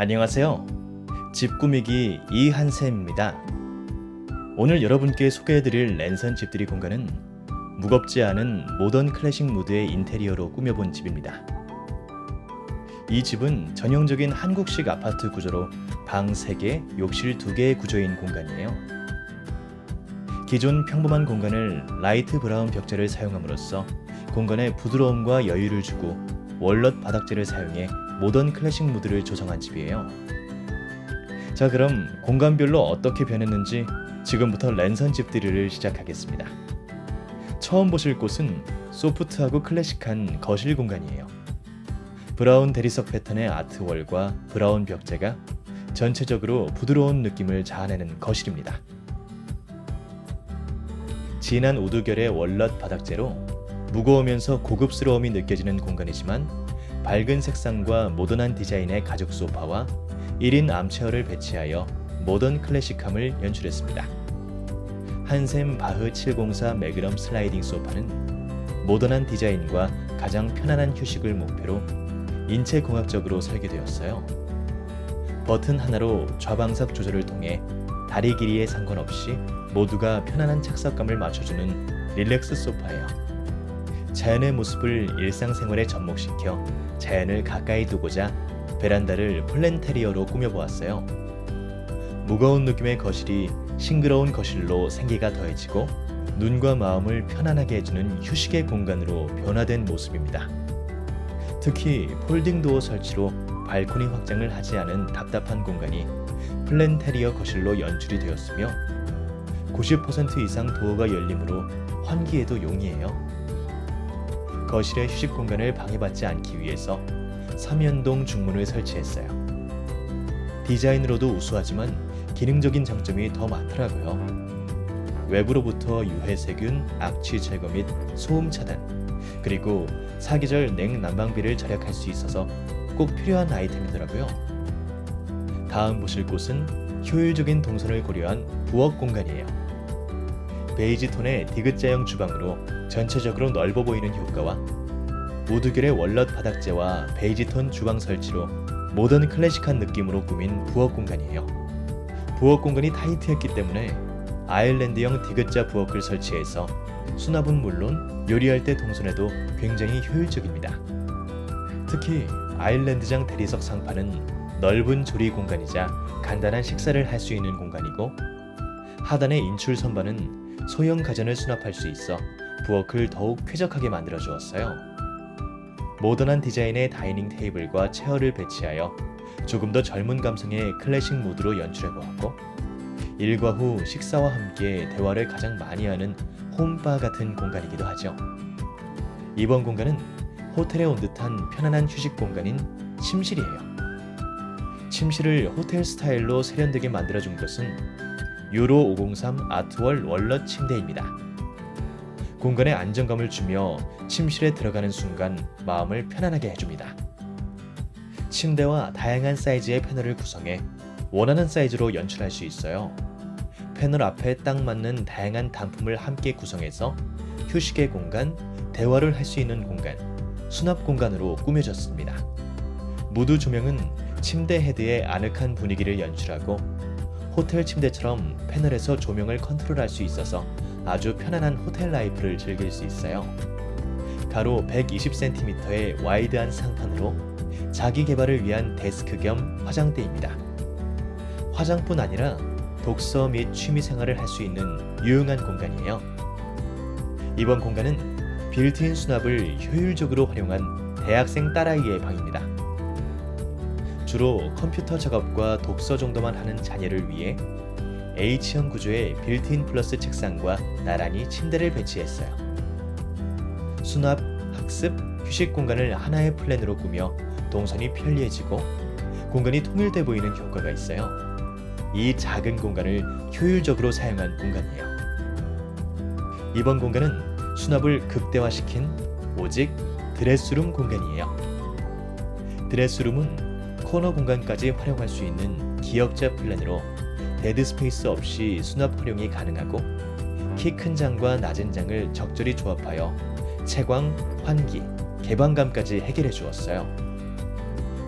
안녕하세요. 집 꾸미기 이한샘입니다. 오늘 여러분께 소개해드릴 랜선 집들이 공간은 무겁지 않은 모던 클래식 무드의 인테리어로 꾸며본 집입니다. 이 집은 전형적인 한국식 아파트 구조로 방 3개, 욕실 2개의 구조인 공간이에요. 기존 평범한 공간을 라이트 브라운 벽재를 사용함으로써 공간에 부드러움과 여유를 주고 월넛 바닥재를 사용해 모던 클래식 무드를 조성한 집이에요. 자, 그럼 공간별로 어떻게 변했는지 지금부터 랜선 집들이를 시작하겠습니다. 처음 보실 곳은 소프트하고 클래식한 거실 공간이에요. 브라운 대리석 패턴의 아트월과 브라운 벽재가 전체적으로 부드러운 느낌을 자아내는 거실입니다. 진한 우드결의 월넛 바닥재로 무거우면서 고급스러움이 느껴지는 공간이지만 밝은 색상과 모던한 디자인의 가죽 소파와 1인 암체어를 배치하여 모던 클래식함을 연출했습니다. 한샘 바흐 704 매그넘 슬라이딩 소파는 모던한 디자인과 가장 편안한 휴식을 목표로 인체 공학적으로 설계되었어요. 버튼 하나로 좌방석 조절을 통해 다리 길이에 상관없이 모두가 편안한 착석감을 맞춰주는 릴렉스 소파예요. 자연의 모습을 일상생활에 접목시켜 자연을 가까이 두고자 베란다를 플랜테리어로 꾸며보았어요. 무거운 느낌의 거실이 싱그러운 거실로 생기가 더해지고 눈과 마음을 편안하게 해주는 휴식의 공간으로 변화된 모습입니다. 특히 폴딩 도어 설치로 발코니 확장을 하지 않은 답답한 공간이 플랜테리어 거실로 연출이 되었으며 90% 이상 도어가 열리므로 환기에도 용이해요. 거실의 휴식 공간을 방해받지 않기 위해서 삼연동 중문을 설치했어요. 디자인으로도 우수하지만 기능적인 장점이 더 많더라고요. 외부로부터 유해 세균, 악취 제거 및 소음 차단, 그리고 사계절 냉난방비를 절약할 수 있어서 꼭 필요한 아이템이더라고요. 다음 보실 곳은 효율적인 동선을 고려한 부엌 공간이에요. 베이지 톤의 디귿자형 주방으로 전체적으로 넓어 보이는 효과와 우드결의 월넛 바닥재와 베이지 톤 주방 설치로 모던 클래식한 느낌으로 꾸민 부엌 공간이에요. 부엌 공간이 타이트했기 때문에 아일랜드형 디귿자 부엌을 설치해서 수납은 물론 요리할 때 동선에도 굉장히 효율적입니다. 특히 아일랜드장 대리석 상판은 넓은 조리 공간이자 간단한 식사를 할 수 있는 공간이고 하단의 인출 선반은 소형 가전을 수납할 수 있어 부엌을 더욱 쾌적하게 만들어 주었어요. 모던한 디자인의 다이닝 테이블과 체어를 배치하여 조금 더 젊은 감성의 클래식 무드로 연출해 보았고 일과 후 식사와 함께 대화를 가장 많이 하는 홈바 같은 공간이기도 하죠. 이번 공간은 호텔에 온 듯한 편안한 휴식 공간인 침실이에요. 침실을 호텔 스타일로 세련되게 만들어준 것은 유로 503 아트월 월넛 침대입니다. 공간에 안정감을 주며 침실에 들어가는 순간 마음을 편안하게 해줍니다. 침대와 다양한 사이즈의 패널을 구성해 원하는 사이즈로 연출할 수 있어요. 패널 앞에 딱 맞는 다양한 단품을 함께 구성해서 휴식의 공간, 대화를 할 수 있는 공간, 수납 공간으로 꾸며졌습니다. 무드 조명은 침대 헤드의 아늑한 분위기를 연출하고 호텔 침대처럼 패널에서 조명을 컨트롤할 수 있어서 아주 편안한 호텔 라이프를 즐길 수 있어요. 가로 120cm의 와이드한 상판으로 자기 개발을 위한 데스크 겸 화장대입니다. 화장뿐 아니라 독서 및 취미 생활을 할 수 있는 유용한 공간이에요. 이번 공간은 빌트인 수납을 효율적으로 활용한 대학생 딸아이의 방입니다. 주로 컴퓨터 작업과 독서 정도만 하는 자녀를 위해 H형 구조의 빌트인 플러스 책상과 나란히 침대를 배치했어요. 수납, 학습, 휴식 공간을 하나의 플랜으로 꾸며 동선이 편리해지고 공간이 통일돼 보이는 효과가 있어요. 이 작은 공간을 효율적으로 사용한 공간이에요. 이번 공간은 수납을 극대화시킨 오직 드레스룸 공간이에요. 드레스룸은 코너 공간까지 활용할 수 있는 기역자 플랜으로 데드 스페이스 없이 수납 활용이 가능하고 키 큰 장과 낮은 장을 적절히 조합하여 채광, 환기, 개방감까지 해결해 주었어요.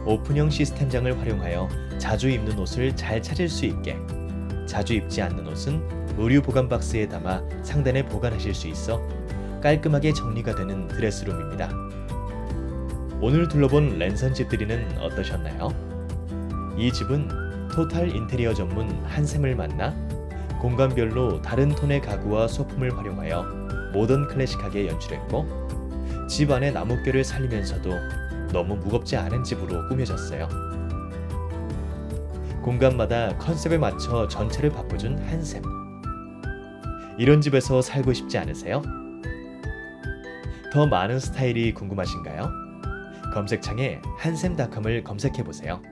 오픈형 시스템 장을 활용하여 자주 입는 옷을 잘 찾을 수 있게 자주 입지 않는 옷은 의류 보관 박스에 담아 상단에 보관하실 수 있어 깔끔하게 정리가 되는 드레스룸입니다. 오늘 둘러본 랜선 집들이는 어떠셨나요? 이 집은 토탈 인테리어 전문 한샘을 만나 공간별로 다른 톤의 가구와 소품을 활용하여 모던 클래식하게 연출했고 집 안의 나뭇결을 살리면서도 너무 무겁지 않은 집으로 꾸며졌어요. 공간마다 컨셉에 맞춰 전체를 바꿔준 한샘. 이런 집에서 살고 싶지 않으세요? 더 많은 스타일이 궁금하신가요? 검색창에 한샘닷컴을 검색해 보세요.